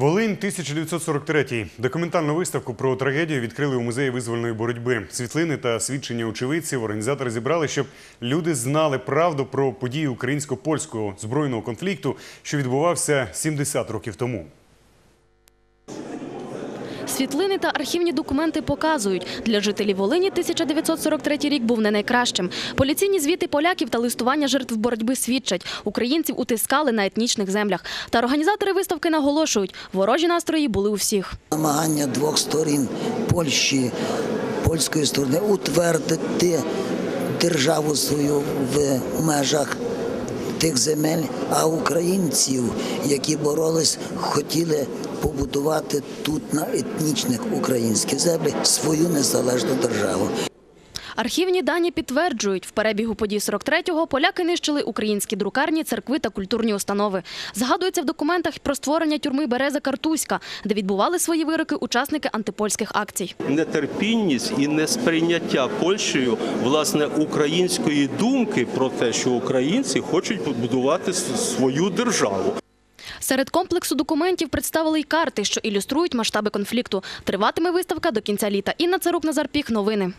Волинь 1943. Документальну виставку про трагедію відкрили у музеї визвольної боротьби. Світлини та свідчення очевидців організатори зібрали, щоб люди знали правду про події українсько-польського збройного конфлікту, що відбувався 70 років тому. Світлини та архівні документи показують, для жителів Волині 1943 рік був не найкращим. Поліційні звіти поляків та листування жертв боротьби свідчать. Українців утискали на етнічних землях. Та організатори виставки наголошують, ворожі настрої були у всіх. намагання двох сторін Польщі, польської сторони утвердити державу свою в межах тих земель, а українців, які боролись, хотіли побудувати тут на етнічних українських землях свою незалежну державу. Архівні дані підтверджують, в перебігу подій 43-го поляки нищили українські друкарні, церкви та культурні установи. Згадується в документах про створення тюрми Береза Картузька, де відбували свої вироки учасники антипольських акцій. нетерпінність і несприйняття Польщею власне української думки про те, що українці хочуть побудувати свою державу. Серед комплексу документів представили й карти, що ілюструють масштаби конфлікту. Триватиме виставка до кінця літа. Інна Царук, Назар Піх. Новини.